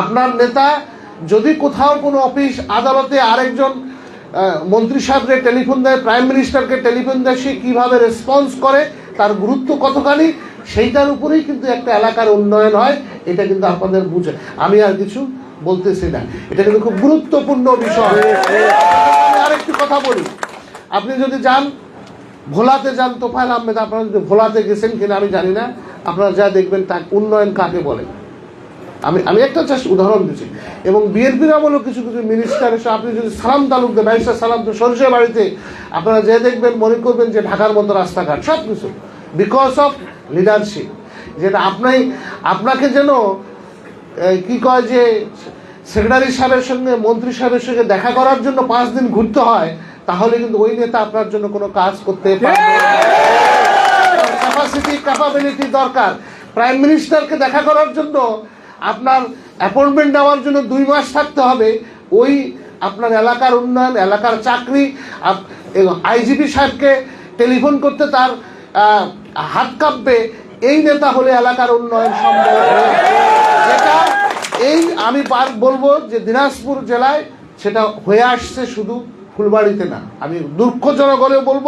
আপনার নেতা, যদি কোথাও কোনো অফিস, আদালতে আরেকজন মন্ত্রী সাহেবকে টেলিফোন দেয়, প্রাইম মিনিস্টারকে টেলিফোন দেয়, সে কীভাবে রেসপন্স করে, তার গুরুত্ব কতখানি, সেইটার উপরেই কিন্তু একটা এলাকার উন্নয়ন হয়, এটা কিন্তু আপনাদের বুঝে। আমি আর কিছু বলতেছি না। এটা কিন্তু খুব গুরুত্বপূর্ণ বিষয়। আরেকটি কথা বলি। আপনি যদি যান, ভোলাতে যান, তোফায়েল আহমেদ, আপনারা যদি ভোলাতে গেছেন কিনা, আমি জানি না। আপনারা যা দেখবেন তা উন্নয়ন কাকে বলে। আমি আমি একটা জাস্ট উদাহরণ দিচ্ছি। এবং বিএনপির আমলেও কিছু কিছু মিনিস্টার এসে আপনি যদি সালাম তালুকদার ব্যারিস্টার সালাম তো সরষে বাড়িতে আপনারা যে দেখবেন মনে করবেন যে ঢাকার মতো রাস্তাঘাট সব কিছু বিকজ অফ লিডারশিপ যেটা আপনি আপনাকে যেন কি কয় যে সেক্রেটারি সাহেবের সঙ্গে মন্ত্রী সাহেবের সঙ্গে দেখা করার জন্য পাঁচ দিন ঘুরতে হয় তাহলে কিন্তু ওই নেতা আপনার জন্য কোনো কাজ করতে পারবে ক্যাপাসিটি ক্যাপাবিলিটি দরকার। প্রাইম মিনিস্টারকে দেখা করার জন্য আপনার অ্যাপয়েন্টমেন্ট নেওয়ার জন্য দুই মাস থাকতে হবে। ওই আপনার এলাকার উন্নয়ন, এলাকার চাকরি আইজিপি সাহেবকে টেলিফোন করতে তার হাত কাঁপবে। এই নেতা হলে এলাকার উন্নয়ন সম্ভব যেটা এই আমি বলব যে দিনাজপুর জেলায় সেটা হয়ে আসছে শুধু ফুলবাড়িতে না। আমি দুঃখজনক হলেও বলব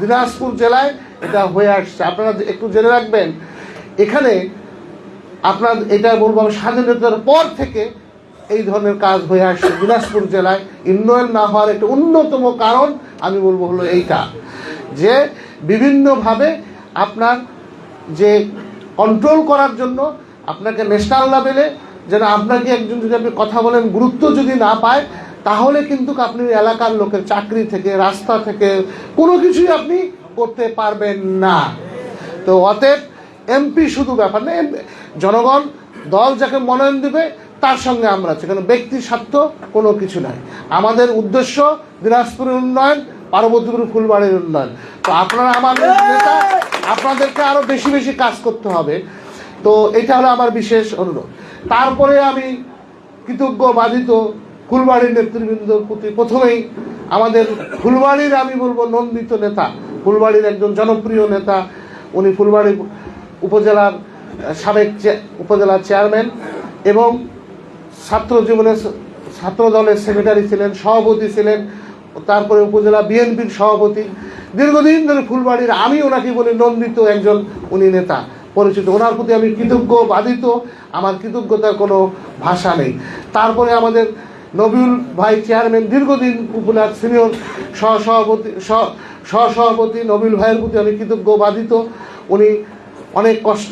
দিনাজপুর জেলায় এটা হয়ে আসছে। আপনারা একটু জেনে রাখবেন, এখানে আপনার এটা বলব আমি স্বাধীনতার পর থেকে এই ধরনের কাজ হয়ে আসছে দিনাজপুর জেলায়। উন্নয়ন না হওয়ার একটা অন্যতম কারণ আমি বলব হলো এইটা। যে বিভিন্নভাবে আপনার যে কন্ট্রোল করার জন্য আপনাকে ন্যাশনাল লেভেলে যেন আপনাকে একজন যদি আপনি কথা বলেন, গুরুত্ব যদি না পায়, তাহলে কিন্তু আপনি এলাকার লোকের চাকরি থেকে, রাস্তা থেকে কোনো কিছুই আপনি করতে পারবেন না। তো অতএব এমপি শুধু ব্যাপার না জনগণ দল যাকে মনোনয়ন দেবে তার সঙ্গে আমরা আছি। কারণ ব্যক্তি স্বার্থ কোনো কিছু নাই। আমাদের উদ্দেশ্য দিনাজপুরের উন্নয়ন পার্বতীপুর ফুলবাড়ির উন্নয়ন। তো আপনারা আমাদের নেতা আপনাদেরকে আরও বেশি বেশি কাজ করতে হবে। তো এটা হলো আমার বিশেষ অনুরোধ। তারপরে আমি কৃতজ্ঞ বাধিত ফুলবাড়ির নেতৃবৃন্দর প্রতি প্রথমেই আমাদের ফুলবাড়ির আমি বলব নন্দিত নেতা ফুলবাড়ির একজন জনপ্রিয় নেতা উনি ফুলবাড়ি উপজেলার সাবেক উপজেলার চেয়ারম্যান এবং ছাত্র জীবনের ছাত্র দলের সেক্রেটারি ছিলেন, সভাপতি ছিলেন, তারপরে উপজেলা বিএনপির সভাপতি। দীর্ঘদিন ধরে ফুলবাড়ির আমি ওনাকে বলি নন্দিত একজন উনি নেতা, পরিচিত। ওনার প্রতি আমি কৃতজ্ঞ, বাধিত, আমার কৃতজ্ঞতার কোনো ভাষা নেই। তারপরে আমাদের নবিউল ভাই চেয়ারম্যান, দীর্ঘদিন উপজেলার সিনিয়র সহসভাপতি, সহ- সহসভাপতি নবিউল ভাইয়ের প্রতি আমি কৃতজ্ঞ, বাধিত। উনি অনেক কষ্ট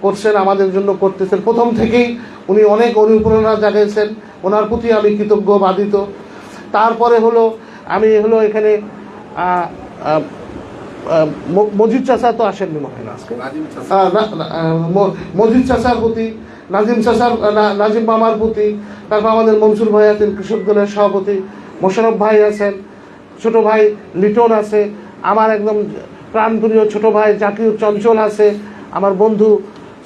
করছেন আমাদের জন্য করতেছেন। প্রথম থেকেই উনি অনেক অনুপ্রেরণা জাগিয়েছেন। ওনার প্রতি আমি কৃতজ্ঞ বাধিত তারপরে হলো আমি হলো এখানে মজিদ চাচা তো আসেননি মনে হয় আজকে? মজিদ চাচার প্রতি নাজিম চাচার না- নাজিম মামার প্রতি তারপর আমাদের মনসুর ভাই আছেন কৃষক দলের সভাপতি মোশারফ ভাই আছেন ছোট ভাই লিটন আছে আমার একদম প্রাণপ্রিয় ছোট ভাই জাকির চঞ্চল আছে আমার বন্ধু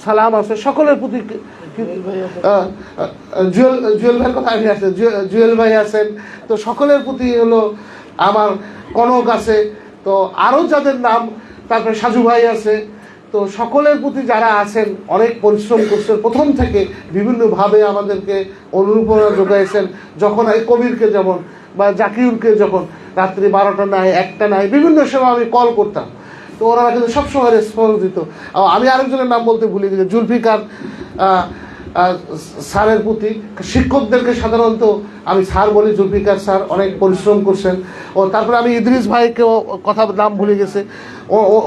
সালাম আছে, সকলের প্রতি জুয়েল জুয়েল ভাইয়ের কথা আমি জুয়েল- জুয়েল ভাই আছেন, তো সকলের প্রতি হলো আমার কনক আছে, তো আরও যাদের নাম, তারপরে সাজু ভাই আছে, তো সকলের প্রতি যারা আছেন, অনেক পরিশ্রম করছেন, প্রথম থেকে বিভিন্নভাবে আমাদেরকে অনুপ্রেরণা যোগাইছেন, যখন এই কবিরকে যেমন বা জাকিউরকে যখন রাত্রি বারোটা নাই, একটা নাই, বিভিন্ন সময় আমি কল করতাম। তো ওনারা কিন্তু সবসময় রেসপন্স দিত। আমি আরেকজনের নাম বলতে ভুলে গেছি, জুলফিকার স্যারের প্রতি শিক্ষকদেরকে সাধারণত আমি স্যার বলি, জুলফিকার স্যার অনেক পরিশ্রম করছেন। ও, তারপরে আমি ইদ্রিস ভাইকেও কথা, নাম ভুলে গেছে।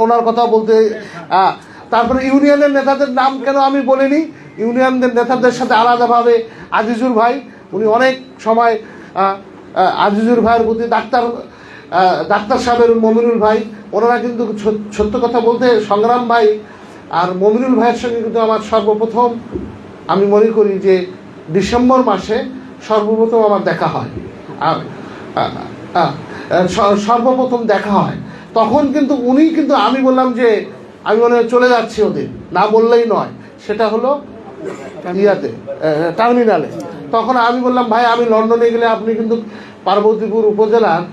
ওনার কথা বলতে তারপরে ইউনিয়নের নেতাদের নাম কেন আমি বলিনি? ইউনিয়নদের নেতাদের সাথে আলাদাভাবে আজিজুর ভাই, উনি অনেক সময় আজিজুর ভাইয়ের প্রতি ডাক্তার ডাক্তার সাহেবের মমিনুল ভাই ওনারা কিন্তু সত্য কথা বলতে সংগ্রাম ভাই আর মমিনুল ভাইয়ের সঙ্গে কিন্তু আমার সর্বপ্রথম আমি মনে করি যে ডিসেম্বর মাসে সর্বপ্রথম আমার দেখা হয়। আর সর্বপ্রথম দেখা হয়। তখন কিন্তু উনি কিন্তু আমি বললাম যে আমি মনে চলে যাচ্ছি ওদের। না বললেই নয়। সেটা হলো ইয়াতে টার্মিনালে। তখন আমি বললাম, ভাই, আমি লন্ডনে গেলে আপনি কিন্তু পার্বতীপুর উপজেলার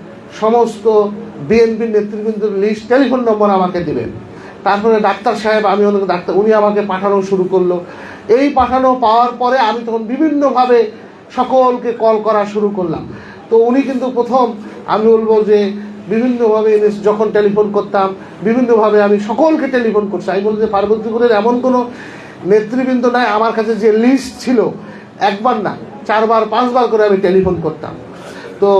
সমস্ত বিএনপির নেতৃবৃন্দের লিস্ট টেলিফোন নম্বর আমাকে দিবেন তারপরে ডাক্তার সাহেব, আমি অনেক ডাক্তার, উনি আমাকে পাঠানো শুরু করল। এই পাঠানো পাওয়ার পরে আমি তখন বিভিন্নভাবে সকলকে কল করা শুরু করলাম। তো উনি কিন্তু প্রথম আমি বলব যে বিভিন্নভাবে যখন টেলিফোন করতাম, বিভিন্নভাবে আমি সকলকে টেলিফোন করছি। আমি বলছি যে পার্বতীপুরের এমন কোনো নেতৃবৃন্দ নাই, আমার কাছে যে লিস্ট ছিল, একবার না, চারবার, পাঁচবার করে আমি টেলিফোন করতাম। তো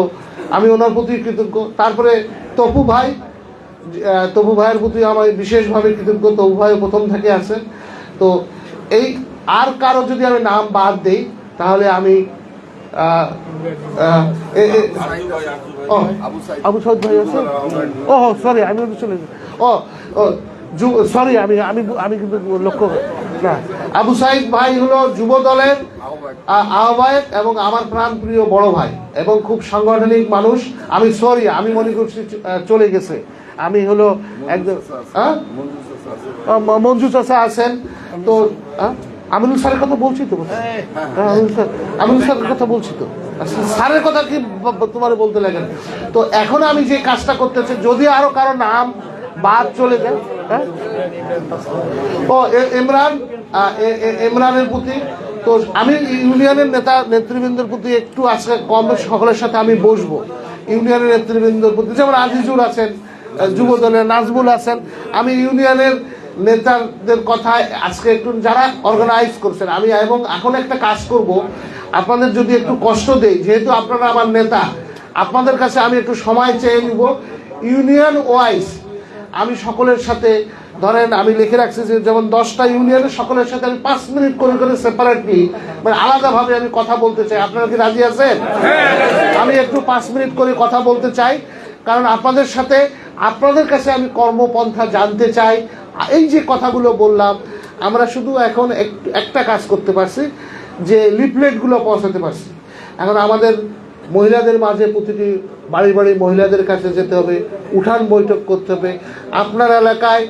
আমি ওনার প্রতি কৃতজ্ঞ। তারপরে তপু ভাই তপু ভাইয়ের প্রতি আমার বিশেষভাবে কৃতজ্ঞ। তপু ভাই প্রথম থেকে আছেন। তো এই আর কারও যদি আমি নাম বাদ দেই তাহলে আমি আবু সাইদ ভাই আছে ও সরি আমি চলে ও সরি আমি আমি আমি কিন্তু লক্ষ্য না। আবু সাইদ ভাই হলো যুব দলের আহ্বায়ক এবং আমার প্রাণপ্রিয় বড় ভাই এবং খুব সাংগঠনিক মানুষ। আমি সরি আমি মনে করছি চলে গেছে। আমি হলো একদম হ্যাঁ মঞ্জু চাষা আছেন। তো হ্যাঁ? আমিনুল স্যারের কথা বলছি তো? হ্যাঁ, আমিনুল স্যার আমিনুল স্যারের কথা বলছি তো? আচ্ছা, স্যারের কথা কি তোমার বলতে লাগে না? তো এখন আমি যে কাজটা করতেছি যদি আরও কারও নাম বাদ চলে যায় হ্যাঁ? ও ইমরান ইমরানের প্রতি তো আমি ইউনিয়নের নেতা নেতৃবৃন্দের প্রতি একটু আজকে কম সকলের সাথে আমি বসবো। ইউনিয়নের নেতৃবৃন্দের প্রতি যেমন আজিজুল আছেন আহ, যুব দলের নাজমুল আছেন আমি ইউনিয়নের নেতাদের কথায় আজকে একটু যারা অর্গানাইজ করছেন আমি এবং এখন একটা কাজ করব আপনাদের যদি একটু কষ্ট দেই যেহেতু আপনারা আমার নেতা আপনাদের কাছে আমি একটু সময় চেয়ে নিব। ইউনিয়ন ওয়াইজ আমি সকলের সাথে ধরেন আমি লিখে রাখছি যে যেমন দশটা ইউনিয়নের সকলের সাথে আমি পাঁচ মিনিট করে করে সেপারেটলি মানে আলাদাভাবে আমি কথা বলতে চাই। আপনারা কি রাজি আছেন? আমি একটু পাঁচ মিনিট করে কথা বলতে চাই কারণ আপনাদের সাথে আপনাদের কাছে আমি কর্মপন্থা জানতে চাই। এই যে কথাগুলো বললাম আমরা শুধু এখন এক- একটা কাজ করতে পারছি যে লিফলেটগুলো পৌঁছাতে পারছি। এখন আমাদের মহিলাদের মাঝে প্রতিটি বাড়ি বাড়ি মহিলাদের কাছে যেতে হবে, উঠান বৈঠক করতে হবে। আপনার এলাকায়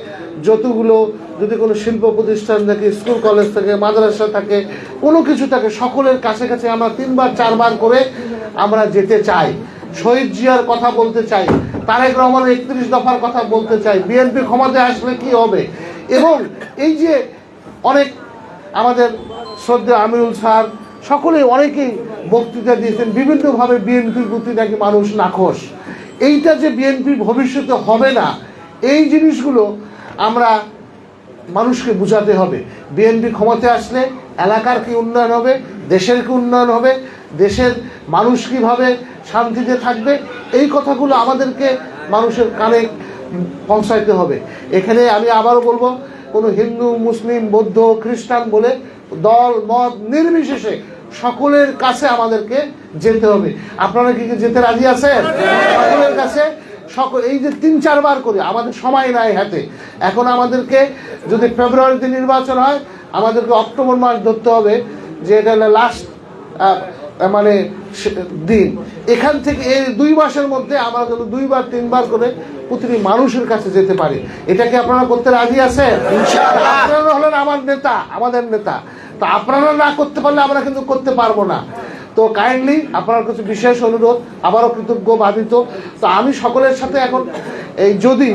যতগুলো যদি কোনো শিল্প প্রতিষ্ঠান থাকে, স্কুল, কলেজ থাকে, মাদ্রাসা থাকে, কোনো কিছু থাকে, সকলের কাছে কাছে আমরা তিনবার, চারবার করে আমরা যেতে চাই। শহীদ জিয়ার কথা বলতে চাই, তারেক রহমানের একত্রিশ দফার কথা বলতে চাই, বিএনপি ক্ষমতায় আসলে কি হবে? এবং এই যে অনেক আমাদের শ্রদ্ধা আমিরুল স্যার সকলে অনেকেই বক্তৃতা দিয়েছেন, বিভিন্নভাবে বিএনপির প্রতি নাকি মানুষ নাখোশ। এইটা যে বিএনপির ভবিষ্যতে হবে না, এই জিনিসগুলো আমরা মানুষকে বুঝাতে হবে। বিএনপি ক্ষমতায় আসলে এলাকার কি উন্নয়ন হবে, দেশের কি উন্নয়ন হবে, দেশের মানুষ কীভাবে শান্তিতে থাকবে, এই কথাগুলো আমাদেরকে মানুষের কানে পৌঁছাইতে হবে। এখানে আমি আবারও বলব, কোনো হিন্দু, মুসলিম, বৌদ্ধ, খ্রিস্টান বলে দল, মত নির্বিশেষে সকলের কাছে আমাদেরকে যেতে হবে। আপনারা কি কি যেতে রাজি আছেন? সকলের কাছে সকল এই যে তিন চারবার করে আমাদের সময় নাই হাতে। এখন আমাদেরকে যদি ফেব্রুয়ারিতে নির্বাচন হয় আমাদেরকে অক্টোবর মাস ধরতে হবে যে এটা লাস্ট মানে দিন। এখান থেকে এই দুই মাসের মধ্যে আমরা যেন দুইবার তিনবার করে প্রতিটি মানুষের কাছে যেতে পারি এটা কি আপনারা করতে রাজি আছেন? আপনারা হলেন আমার নেতা আমাদের নেতা। তো আপনারা না করতে পারলে আমরা কিন্তু করতে পারব না। তো কাইন্ডলি আপনার কিছু বিশেষ অনুরোধ, আবারও কৃতজ্ঞ বাধিত। তো আমি সকলের সাথে এখন এই যদি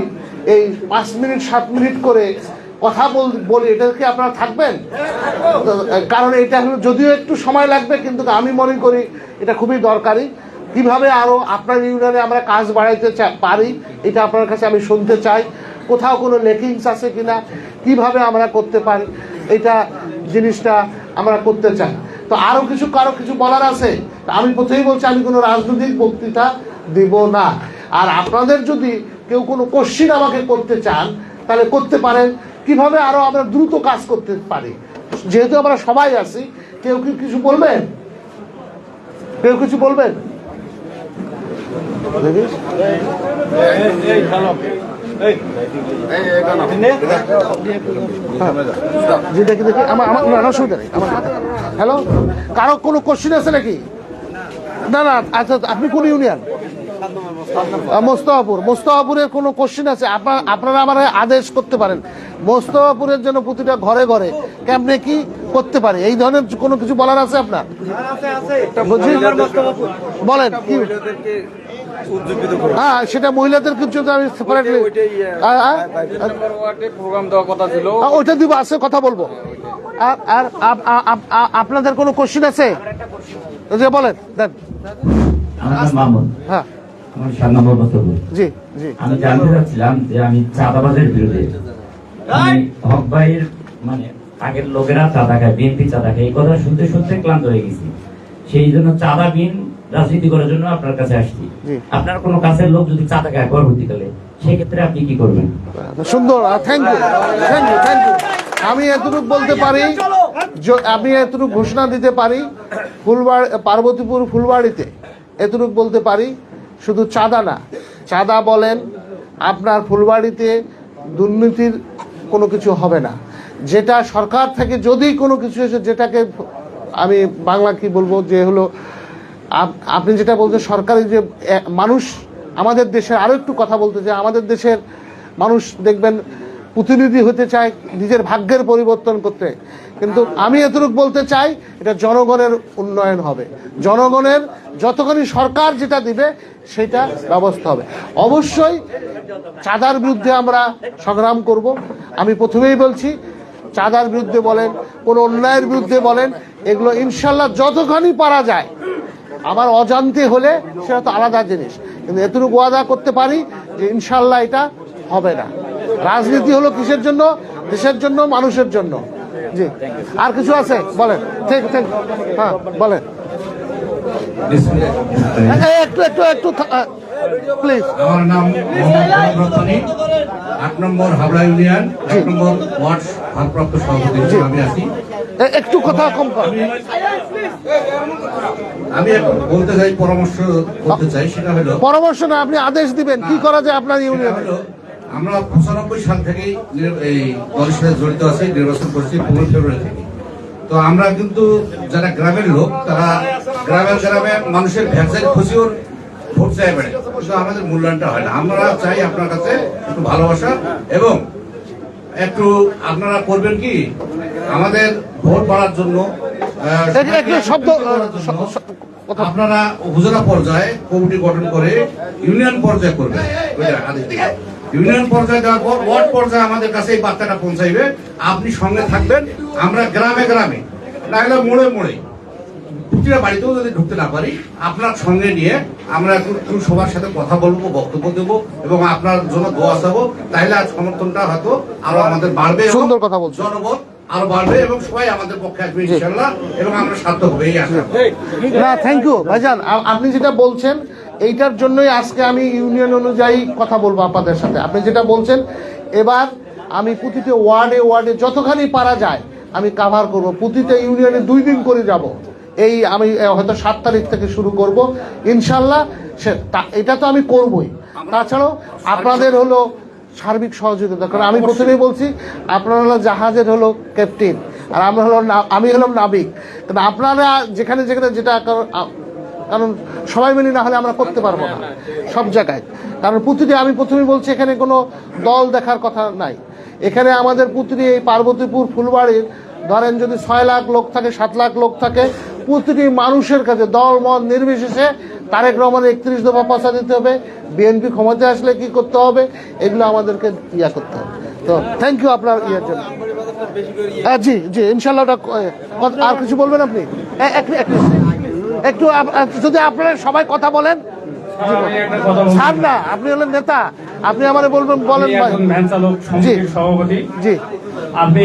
এই পাঁচ মিনিট, সাত মিনিট করে কথা বল, বলি, এটা কি আপনারা থাকবেন? কারণ এটা যদিও একটু সময় লাগবে, কিন্তু আমি মনে করি এটা খুবই দরকারি। কীভাবে আরও আপনার ইউনিয়নে আমরা কাজ বাড়াইতে পারি, এটা আপনার কাছে আমি শুনতে চাই। কোথাও কোনো লেকিংস আছে কিনা? কীভাবে আমরা করতে পারি? এটা জিনিসটা আমরা করতে চাই তো আরও কিছু কারও কিছু বলার আছে আমি প্রথমেই বলছি আমি কোনো রাজনৈতিক বক্তৃতা দিব না আর আপনাদের যদি কেউ কোনো কোশ্চিন আমাকে করতে চান তাহলে করতে পারেন কীভাবে আরও আমরা দ্রুত কাজ করতে পারি যেহেতু আমরা সবাই আছি কেউ কি কিছু বলবেন কেউ কিছু বলবেন দেখিস? জি দেখি দেখি আমার আমার না, না, অসুবিধা নেই আমার হ্যালো কারও কোনো কোশ্চিন আছে নাকি? না না আচ্ছা আপনি কোন ইউনিয়ন মোস্তফাপুর। মোস্তফাপুরের কোনো কোশ্চিন আছে? আপনার আপনারা আমার আদেশ করতে পারেন। মোস্তফাপুরের জন্য প্রতিটা ঘরে ঘরে কেমনে কি করতে পারে? এই ধরনের কোনো কিছু বলার আছে আপনার? বলেন কি? হ্যাঁ সেটা মহিলাদের কিছু আমি সেপারেটলি প্রোগ্রাম দেওয়ার কথা ছিল। ওইটা দিব আছে কথা বলব। আর আপনাদের কোনো কোশ্চিন আছে? যে বলেন দেন। আমার নাম মামুন। হ্যাঁ। আমার সাত নম্বর বক্তব্য জি জি। আমি জানতে চাচ্ছিলাম যে আমি চাঁদাবাজের বিরুদ্ধে হক ভাইয়ের মানে আগের লোকেরা চাঁদা খায় বিএনপি চাঁদা খায় এই কথা শুনতে শুনতে ক্লান্ত হয়ে গেছি। সেই জন্য চাঁদা বিন রাজনীতি করার জন্য আপনার কাছে আসছি। আপনার কোনো কাছের লোক যদি চাঁদা খায় পরবর্তীকালে সেক্ষেত্রে আপনি কি করবেন? সুন্দর thank you thank you thank you আমি এতটুকু বলতে পারি আমি এতটুকু ঘোষণা দিতে পারি ফুলবাড়ি পার্বতীপুর ফুলবাড়িতে এতটুকু বলতে পারি শুধু চাঁদা না। চাঁদা বলেন আপনার ফুলবাড়িতে দুর্নীতির কোনো কিছু হবে না। যেটা সরকার থেকে যদি কোনো কিছু এসে যেটাকে আমি বাংলা কি বলব যে হলো আপনি যেটা বলছেন সরকারি যে মানুষ আমাদের দেশের আরও একটু কথা বলতে চাই। আমাদের দেশের মানুষ দেখবেন প্রতিনিধি হতে চায়, নিজের ভাগ্যের পরিবর্তন করতে। কিন্তু আমি এতটুকু বলতে চাই, এটা জনগণের উন্নয়ন হবে। জনগণের যতখানি সরকার যেটা দিবে, সেটা ব্যবস্থা হবে। অবশ্যই চাঁদার বিরুদ্ধে আমরা সংগ্রাম করব। আমি প্রথমেই বলছি, চাঁদার বিরুদ্ধে বলেন, কোন অন্যায়ের বিরুদ্ধে বলেন, এগুলো ইনশাল্লাহ যতখানি পারা যায় আমার অজান্তে হলে সেটা তো আলাদা জিনিস। কিন্তু এতটুকু ওয়াদা করতে পারি যে ইনশাল্লাহ এটা হবে না। রাজনীতি হলো কিসের জন্য? দেশের জন্য মানুষের জন্য। জি। আর কিছু আছে? বলেন। ঠিক ঠিক হ্যাঁ বলেন। একটু একটু একটু প্লিজ আমার নাম আট নম্বর হাবড়া ইউনিয়ন এক নম্বর ওয়ার্ড ভারপ্রাপ্ত সভাপতি আমি আছি। একটু কথা কম কর। আমি এখন বলতে চাই পরামর্শ করতে চাই সেটা হলো পরামর্শ না আপনি আদেশ দিবেন। কি করা যায় আপনার ইউনিয়নে? আমরা পঁচানব্বই সাল থেকেই এই দলের সাথে জড়িত আছি নির্বাচন করছি পনেরো ফেব্রুয়ারি থেকে তো আমরা কিন্তু যারা গ্রামের লোক তারা গ্রামের গ্রামে মানুষের ভ্যাকসিন খুশিও ভোট চাই বেড়ে কিন্তু আমাদের মূল্যায়নটা হয় না। আমরা চাই আপনার কাছে একটু ভালোবাসা এবং একটু আপনারা করবেন কি? আমাদের ভোট বাড়ার জন্য শব্দ আপনারা উপজেলা পর্যায়ে কমিটি গঠন করে ইউনিয়ন পর্যায়ে করবেন। ইউনিয়ন পর্যায়ে দেওয়ার পর ওয়ার্ড পর্যায়ে আমাদের কাছে এই বার্তাটা পৌঁছাইবে। আপনি সঙ্গে থাকবেন। আমরা গ্রামে গ্রামে না হলে মোড়ে মোড়ে প্রতিটা বাড়িতেও যদি ঢুকতে না পারি আপনার সঙ্গে নিয়ে আমরা একটু সবার সাথে কথা বলব বক্তব্য দেবো এবং আপনার জন্য দোয়া চাবো। তাহলে আজ সমর্থনটা হয়তো আরও আমাদের বাড়বে সুন্দর কথা বলছেন। জনগণ আরও বাড়বে এবং সবাই আমাদের পক্ষে আসবে ইনশাল্লাহ এবং আমরা সার্থক আশা না থ্যাংক ইউ ভাইজান। আপনি যেটা বলছেন এইটার জন্যই আজকে আমি ইউনিয়ন অনুযায়ী কথা বলব আপনাদের সাথে। আপনি যেটা বলছেন এবার আমি প্রতিটা ওয়ার্ডে ওয়ার্ডে যতখানি পারা যায় আমি কাভার করব। প্রতিটা ইউনিয়নে দুই দিন করে যাব। এই আমি হয়তো সাত তারিখ থেকে শুরু করব। ইনশাল্লাহ সে তা- এটা তো আমি করবই। তাছাড়াও আপনাদের হলো সার্বিক সহযোগিতা কারণ আমি প্রথমেই বলছি, আপনারা হলো জাহাজের হলো ক্যাপ্টেন আর আমরা হলো আমি হলাম নাবিক। কারণ আপনারা যেখানে যেখানে যেটা কারণ সবাই মিলে না হলে আমরা করতে পারব না, সব জায়গায়। কারণ প্রতিটি আমি প্রথমেই বলছি, এখানে কোনো দল দেখার কথা নাই। এখানে আমাদের প্রতিটি এই পার্বতীপুর, ফুলবাড়ির ধরেন যদি ছয় লাখ লোক থাকে সাত লাখ লোক থাকে প্রতিটি মানুষের কাছে দল মত নির্বিশেষে তারেক রহমানের একত্রিশ দফা পয়সা দিতে হবে। বিএনপি ক্ষমতায় আসলে কি করতে হবে এগুলো আমাদেরকে ইয়া করতে হবে। তো থ্যাংক ইউ আপনার ইয়ের জন্য। হ্যাঁ, জি জি ইনশাল্লাহ আর কিছু বলবেন আপনি? একটু যদি আপনারা সবাই কথা বলেন। ছাড় না আপনি হলেন নেতা। আপনি আমারে বলবেন বলেন জি। সভাপতি। জি। আপনি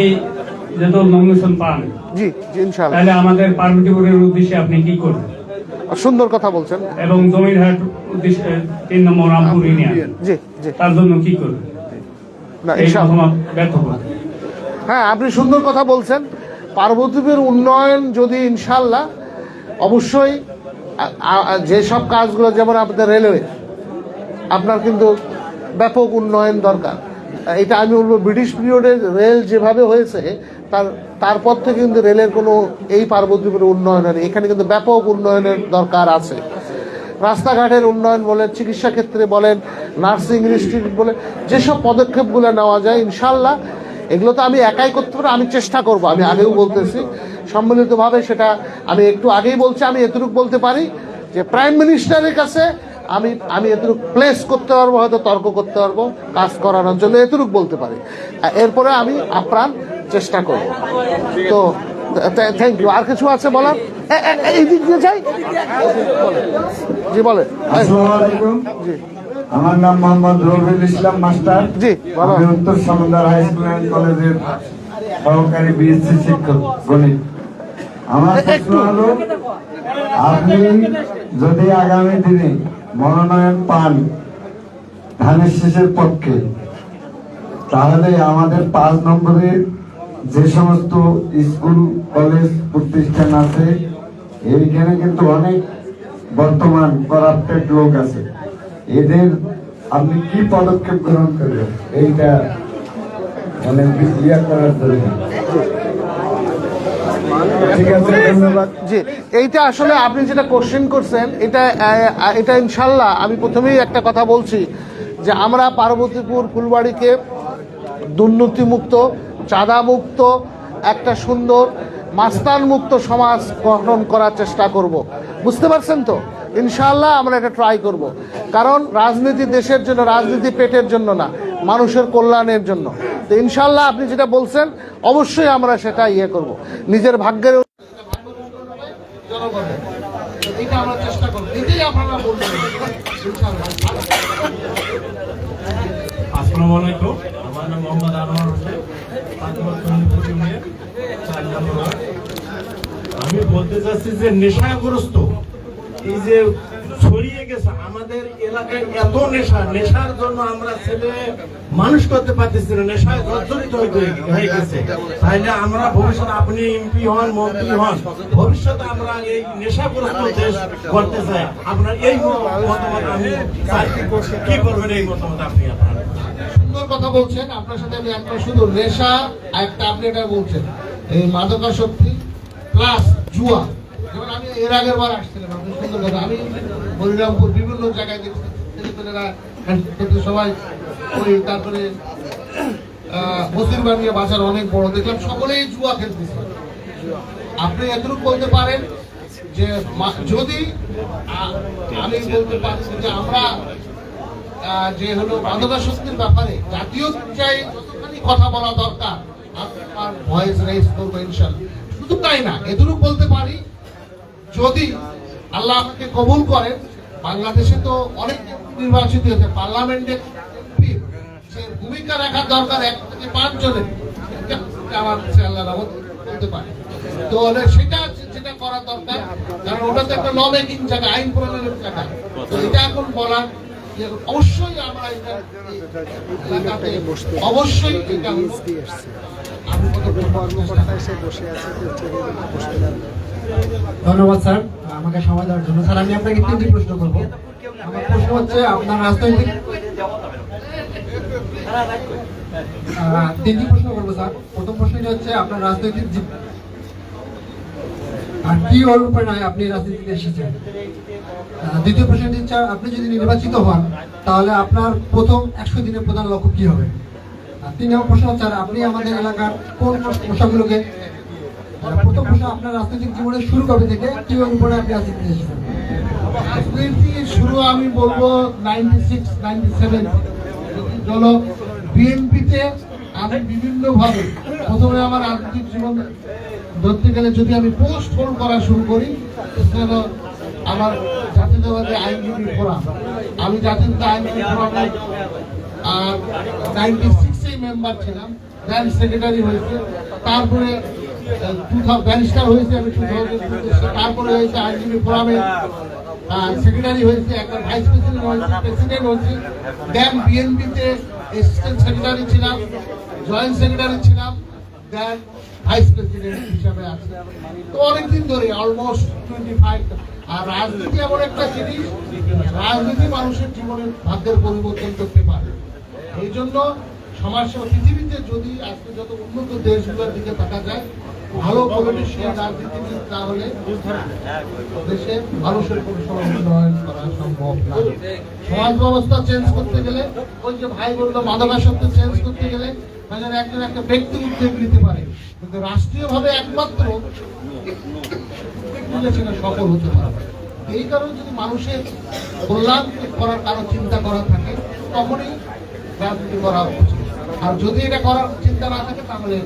যেহেতু নমিনেশন পান। জি ইনশাল্লাহ তাহলে আমাদের পার্বতীপুরের উদ্দেশ্যে আপনি কি করবেন? সুন্দর কথা বলছেন। এবং জমিরহাট উদ্দেশ্যে তিন নম্বর রামপুর ইউনিয়ন। জি জি। তার জন্য কি করবেন? না মতামত ব্যর্থ হ্যাঁ আপনি সুন্দর কথা বলছেন। পার্বতীপের উন্নয়ন যদি ইনশাল্লাহ অবশ্যই যেসব কাজগুলো যেমন আপনাদের রেলওয়ে আপনার কিন্তু ব্যাপক উন্নয়ন দরকার। এটা আমি বলব ব্রিটিশ পিরিয়ডে রেল যেভাবে হয়েছে তারপর থেকে কিন্তু রেলের কোনো এই পার্বতীপুরের উন্নয়ন হয়নি। এখানে কিন্তু ব্যাপক উন্নয়নের দরকার আছে। রাস্তাঘাটের উন্নয়ন বলেন, চিকিৎসা ক্ষেত্রে বলেন, নার্সিং ইনস্টিটিউট বলে, যেসব পদক্ষেপগুলো নেওয়া যায় ইনশাল্লাহ এগুলো তো আমি একাই করতে পারি আমি চেষ্টা করব। আমি আগেও বলতেছি, সম্মিলিতভাবে সেটা আমি একটু আগেই বলছি, আমি এতটুকু বলতে পারি যে প্রাইম মিনিস্টারের কাছে আমি আমি এতটুকু প্লেস করতে পারব, হয়তো তর্ক করতে পারব, কাজ করানোর জন্য এতটুকু বলতে পারি। এরপরে আমি আপ্রাণ চেষ্টা করব। তো থ্যাংক ইউ আর কিছু আছে বলার? এই দিক দিয়ে যাই। জি আসসালামু আলাইকুম আমার নাম মোহাম্মদ রবিউল ইসলাম মাস্টার। জি, বলো। আমি উত্তর সমুদ্র হাই স্কুল অ্যান্ড কলেজের সহকারী বিএসসি শিক্ষক গণিত। আমার প্রশ্ন। হলো আপনি যদি আগামী দিনে মনোনয়ন পান ধানের শেষের পক্ষে তাহলে আমাদের পাঁচ নম্বরের যে সমস্ত স্কুল, কলেজ প্রতিষ্ঠান আছে এইখানে কিন্তু অনেক বর্তমান করাপ্টেড লোক আছে। এদের আপনি কি পদক্ষেপ গ্রহণ করবেন? এইটা মানে ইয়া করার জন্য। এইটা আসলে আপনি যেটা কোশ্চেন করছেন, এটা এটা ইনশাল্লাহ আমি প্রথমেই একটা কথা বলছি যে আমরা পার্বতীপুর, ফুলবাড়িকে দুর্নীতিমুক্ত চাঁদামুক্ত একটা সুন্দর মাস্তান মুক্ত সমাজ গঠন করার চেষ্টা করব। বুঝতে পারছেন তো? ইনশাল্লাহ আমরা এটা ট্রাই করব। কারণ রাজনীতি দেশের জন্য রাজনীতি পেটের জন্য না মানুষের কল্যাণের জন্য। তো ইনশাল্লাহ আপনি যেটা বলছেন অবশ্যই আমরা সেটা ইয়ে করব। নিজের ভাগ্যের এটা আমরা চেষ্টা করব। এটাই আপনারা বলবেন। আসসালামু আলাইকুম। বলতে চাচ্ছি যে নেশাগ্রস্ত, এই যে ছড়িয়ে গেছে, আমাদের এলাকায় এত নেশা, নেশার জন্য আমরা ছেলে মানুষ করতে পারতেছি না, নেশায় জর্জরিত হয়ে- গেছে। তাইলে আমরা ভবিষ্যতে আপনি এমপি হন, মন্ত্রী হন, ভবিষ্যতে আমরা এই নেশাগ্রস্ত দেশ করতে চাই। আপনার এই মতামত আমি কি করবেন এই মতামত আপনি আপনার? কথা বলছেন, আপনার সাথে আমি একটা শুধু নেশা একটা আপনি এটা বলছেন। এই মাদকাসক্তি প্লাস জুয়া। যেমন আমি এর আগের বার আসছিলাম, আপনি আমি হরিরামপুর বিভিন্ন জায়গায় দেখছি। সবাই ওই তারপরে বসির বানিয়ে বাজার অনেক বড়। দেখলাম সকলেই জুয়া খেলতেছে। আপনি এতটুকু বলতে পারেন যে যদি আমি বলতে পারছি যে আমরা যে হলো মাদকাসক্তির ব্যাপারে জাতীয় পর্যায়ে যতখানি কথা বলা দরকার, আপনার ভয়েস রেজ করব ইনশাল্লাহ। শুধু তাই না এতটুকু বলতে পারি যদি আল্লাহ আমাকে কবুল করেন বাংলাদেশে তো অনেক নির্বাচিত হয়েছে পার্লামেন্টে সে ভূমিকা রাখার দরকার এক থেকে পাঁচ জনের। আমার আল্লাহ রহমত বলতে পারে। তো সেটা যেটা করা দরকার কারণ ওটা তো একটা ল মেকিং জায়গা আইন প্রণয়নের জায়গা। তো এটা এখন বলার অবশ্যই আমরা এটা অবশ্যই এটা ধন্যবাদ, স্যার। আমাকে সময় দেওয়ার জন্য। স্যার, আমি আপনাকে তিনটি প্রশ্ন করব। আমার প্রশ্ন হচ্ছে, আপনার রাজনৈতিক তিনটি প্রশ্ন করব, স্যার। প্রথম প্রশ্নটি হচ্ছে, আপনার রাজনৈতিক আর কি অনুপ্রেরণায় আপনি রাজনীতিতে এসেছেন? দ্বিতীয় প্রশ্নটি আপনি যদি নির্বাচিত হন, তাহলে আপনার প্রথম একশো দিনের প্রধান লক্ষ্য কি হবে? তিন প্রশ্ন আপনি আমাদের এলাকার কোন সমস্যাগুলোকে আহ, প্রথম প্রশ্ন আপনার রাজনৈতিক জীবনের শুরু কবে থেকে অনুপ্রেরণায় আপনি রাজনীতি শুরু আমি বলব বিএনপিতে আমি বিভিন্নভাবে প্রথমে আমার রাজনৈতিক জীবন ধরতে গেলে যদি আমি পোস্ট হোল্ড করা শুরু করি আমার জাতীয়তাবাদী আইনজীবী ফোরাম। আমি জাতীয়তা আইনজীবী ফোরামের নাইনটি সিক্সেই মেম্বার ছিলাম দেন সেক্রেটারি হয়েছে, তারপরে ব্যারিস্টার হয়েছে আমি টু তারপরে হয়েছে আইনজীবী ফোরামের সেক্রেটারি হয়েছে একটা ভাইস প্রেসিডেন্ট হয়েছে প্রেসিডেন্ট হয়েছে দেন বিএনপিতে অ্যাসিস্ট্যান্ট সেক্রেটারি ছিলাম জয়েন্ট সেক্রেটারি ছিলাম দেন ভাইস প্রেসিডেন্ট হিসাবে আছে। তো অনেকদিন ধরে অলমোস্ট টোয়েন্টি ফাইভ আর রাজনীতি এমন একটা জিনিস, রাজনীতি মানুষের জীবনের ভাগ্যের পরিবর্তন করতে পারে। এই জন্য সমাজ সেবা পৃথিবীতে যদি আজকে যত উন্নত দেশগুলোর দিকে তাকা যায়, ভালো পলিটিশিয়ান রাজনীতিবিদ তাহলে দেশে মানুষের করা সম্ভব না। সমাজ ব্যবস্থা চেঞ্জ করতে গেলে, ওই যে ভাই বলল, মাদকাসক্ত চেঞ্জ করতে গেলে তাদের একজন একটা ব্যক্তি উদ্যোগ নিতে পারে। কিন্তু রাষ্ট্রীয়ভাবে একমাত্র সফল হতে পারবে এই কারণে যদি মানুষের কল্যাণ করার কারও চিন্তা করা থাকে, তখনই রাজনীতি করা উচিত। আর যদি এটা করার চিন্তা না থাকে, তাহলে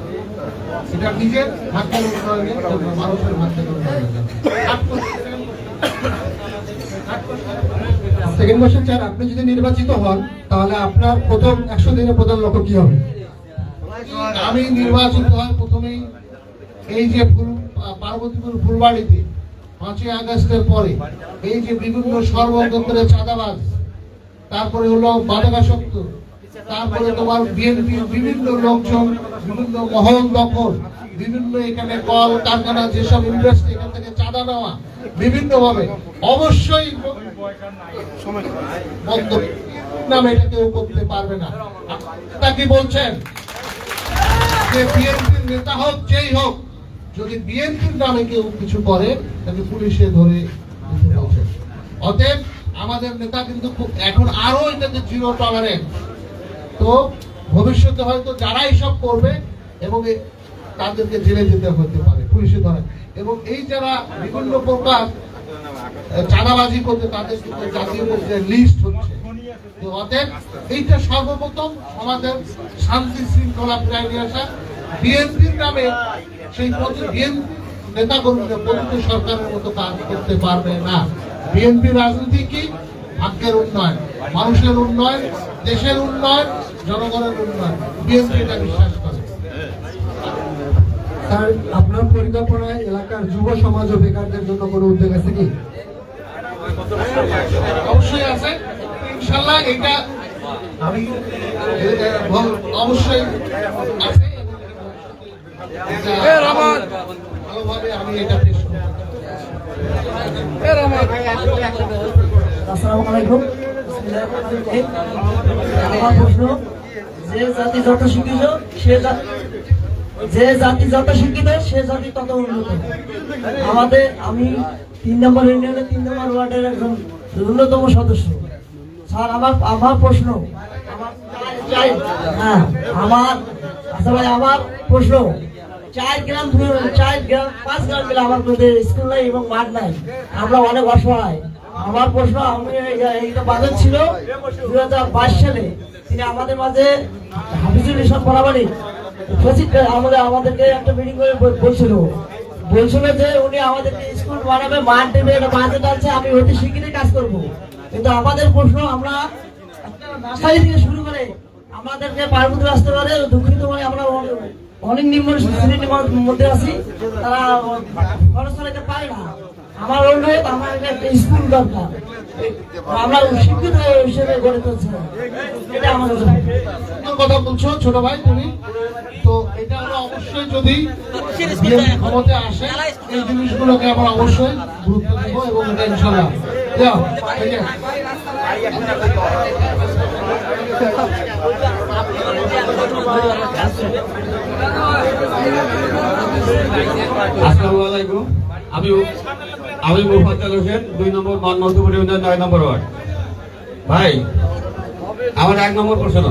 এটা নিজের ভাগ্যের উন্নয়নের জন্য মানুষের ভাগ্যের সেকেন্ড আপনি যদি নির্বাচিত হন, তাহলে আপনার প্রথম একশো দিনের প্রধান লক্ষ্য কি হবে? আমি নির্বাচিত হয় প্রথমেই এই যে ফুল, পার্বতীপুর ফুলবাড়িতে পাঁচই আগস্টের পরে এই যে বিভিন্ন সর্বক্ষেত্রে চাঁদাবাজ, তারপরে হলো মাদকাসক্ত তারপরে তোমার বিএনপির বিভিন্ন লোকজন, বিভিন্ন মহল দখল, বিভিন্ন এখানে কল কারখানা, যেসব ইন্ডাস্ট্রি এখান থেকে চাঁদা নেওয়া বিভিন্ন ভাবে অবশ্যই নামে এটা কেউ করতে পারবে না। তা কি বলছেন? যে বিএনপির নেতা হোক, যেই হোক, যদি বিএনপির নামে কেউ কিছু করে, তাকে পুলিশে ধরে অতএব আমাদের নেতা কিন্তু এখন আরও এটাতে জিরো টলারেন্স তো ভবিষ্যতে হয়তো যারা এইসব করবে এবং তাদেরকে জেলে যেতে হতে পারে, পুলিশে ধরে। এবং এই যারা বিভিন্ন প্রকার চাঁদাবাজি করতে তাদের কিন্তু লিস্ট হচ্ছে। এইটা সর্বপ্রথম শান্তি শৃঙ্খলা ফিরাই নিয়ে আসা। বিএনপির নামে সেই বিএনপি নেতা কর্মীরা পবিত্র সরকারের মতো কাজ করতে পারবে না। বিএনপি রাজনীতি কি? ভাগ্যের উন্নয়ন, মানুষের উন্নয়ন, দেশের উন্নয়ন জনগণের উন্নয়ন বিএনপি এটা বিশ্বাস করে। স্যার আপনার পরিকল্পনায় এলাকার যুব সমাজ ও বেকারদের জন্য কোনো উদ্যোগ আছে কি? অবশ্যই আছে। ইনশাল্লাহ এটা আমি অবশ্যই আছে। ভালোভাবে আমি এটা পেশ করব। আসসালামু আলাইকুম। আমার প্রশ্ন যে জাতি যত শিক্ষিত, সে জাতি যে জাতি যত শিক্ষিত, সে জাতি তত উন্নত। আমাদের, আমি তিন নম্বর ইউনিয়নের তিন নম্বর ওয়ার্ডের একজন ন্যূনতম সদস্য। স্যার, আমার আমার প্রশ্ন হ্যাঁ আমার আচ্ছা আমার প্রশ্ন, চার গ্রাম চার গ্রাম, পাঁচ গ্রাম মিলে আমার স্কুল নাই এবং মাঠ নাই। আমরা অনেক অসহায়। আমার প্রশ্ন আমি এইটা বাজেট ছিল দুই হাজার বাইশ সালে, তিনি আমাদের মাঝে হাফিজুল ইসলাম বরাবরই সচিব আমাদের, আমাদেরকে একটা মিটিং করে বলছিল। বলছিল যে উনি আমাদেরকে স্কুল বানাবে মাঠ দেবে একটা বাজেট আছে আমি অতি শিগগিরই কাজ করব। কিন্তু আমাদের প্রশ্ন আমরা নার্সারি থেকে শুরু করে আমাদেরকে পার্বত্য রাস্তা পারে দুঃখিত মানে আমরা অনেক নিম্ন শ্রেণির মধ্যে আছি, তারা খরচ চালাতে পারে না। আমার অনুরোধ আমার একটা স্কুল দরকার। আমরা শিক্ষিত হিসেবে গড়ে তুলছি এটা। সুন্দর কথা বলছো ছোট ভাই তুমি। তো এটা আমরা অবশ্যই যদি বিএনপি আসে এই জিনিসগুলোকে আমরা অবশ্যই গুরুত্ব দেব এবং এটা ইনশাল্লাহ দেওয়া ঠিক আছে আসসালামু আলাইকুম। আমি আমি মুফাজ্জল হোসেন, দুই নম্বর মানমন্ত্রপুর ইউনিয়ন নয় নম্বর ওয়ার্ড। ভাই, আমার এক নম্বর প্রশ্ন।